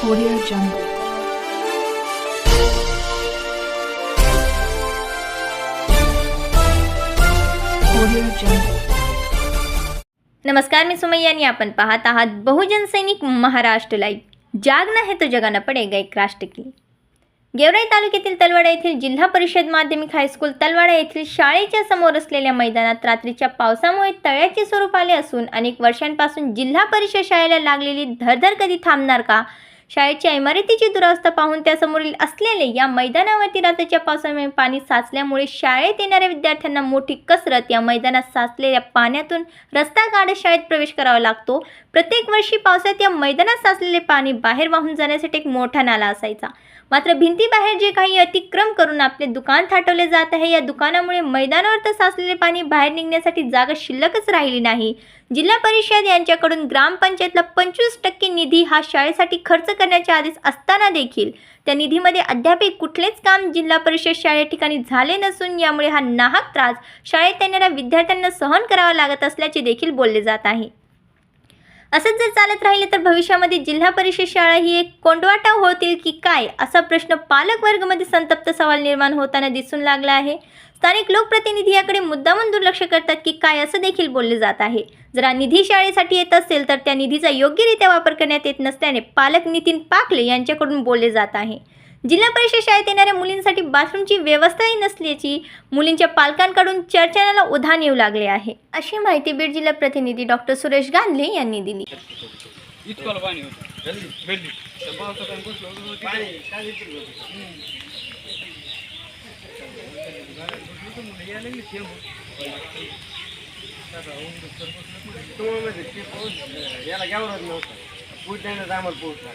Audio Jungle. Audio Jungle. नमस्कार मी सुमैया आणि आपण पाहत आहात बहुजन सैनिक महाराष्ट्र लाईव्ह जागना हे तो जगाना पडेगा एक राष्ट्र की गेवराई तालुक्यातील तलवाडा येथील जिल्हा परिषद माध्यमिक हायस्कूल तलवाडा येथील शाळेच्या समोर असलेल्या मैदानात रात्रीच्या पावसामुळे तळ्याचे स्वरूप आले असून अनेक वर्षांपासून जिल्हा परिषद शाळेला लागलेली धरधर कधी थांबणार का शाळेच्या इमारतीची दुरावस्था पाहून त्यासमोरील असलेले या मैदानावरती रात्रीच्या पावसामुळे पाणी साचल्यामुळे शाळेत येणाऱ्या विद्यार्थ्यांना मोठी कसरत. या मैदानात साचलेल्या पाण्यातून रस्ता काढत शाळेत प्रवेश करावा लागतो. प्रत्येक वर्षी पावसात या मैदानात साचलेले पाणी बाहेर वाहून जाण्यासाठी एक मोठा नाला असायचा. मात्र भिंतीबाहेर जे काही अतिक्रम करून आपले दुकान थाटवले जात आहे या दुकानामुळे मैदानावर तर साचलेले पाणी बाहेर निघण्यासाठी जागा शिल्लकच राहिली नाही. जिल्हा परिषद यांच्याकडून ग्रामपंचायतला पंचवीस टक्के निधी हा शाळेसाठी खर्च करण्याचे आदेश असताना देखील त्या निधीमध्ये अद्याप कुठलेच काम जिल्हा परिषद शाळे ठिकाणी झाले नसून यामुळे हा नाहक त्रास शाळेत येणाऱ्या विद्यार्थ्यांना सहन करावा लागत असल्याचे देखील बोलले जात आहे. असंच जर चालत राहिले तर भविष्यामध्ये जिल्हा परिषद शाळा ही एक कोंडवाटा होतील की काय असा प्रश्न पालकवर्गमध्ये संतप्त सवाल निर्माण होताना दिसून लागला आहे. स्थानिक लोकप्रतिनिधी याकडे मुद्दामून दुर्लक्ष करतात की काय असं देखील बोलले जात आहे. जर हा निधी शाळेसाठी येत असेल तर त्या निधीचा योग्यरित्या वापर करण्यात येत नसल्याने पालक नितीन पाकले यांच्याकडून बोलले जात आहे. जिल्हा परिषद शाळेत येणाऱ्या मुलींसाठी बाथरूमची व्यवस्थाही नसल्याची मुलींच्या पालकांकडून चर्चनाला उधाण येऊ लागले आहे. अशी माहिती बीड जिल्हा प्रतिनिधी डॉक्टर सुरेश गांधले यांनी दिली. इतकं पाणी म्हणजे याला घ्यावं नव्हतं. पुढच्या आम्हाला पोहोचणार.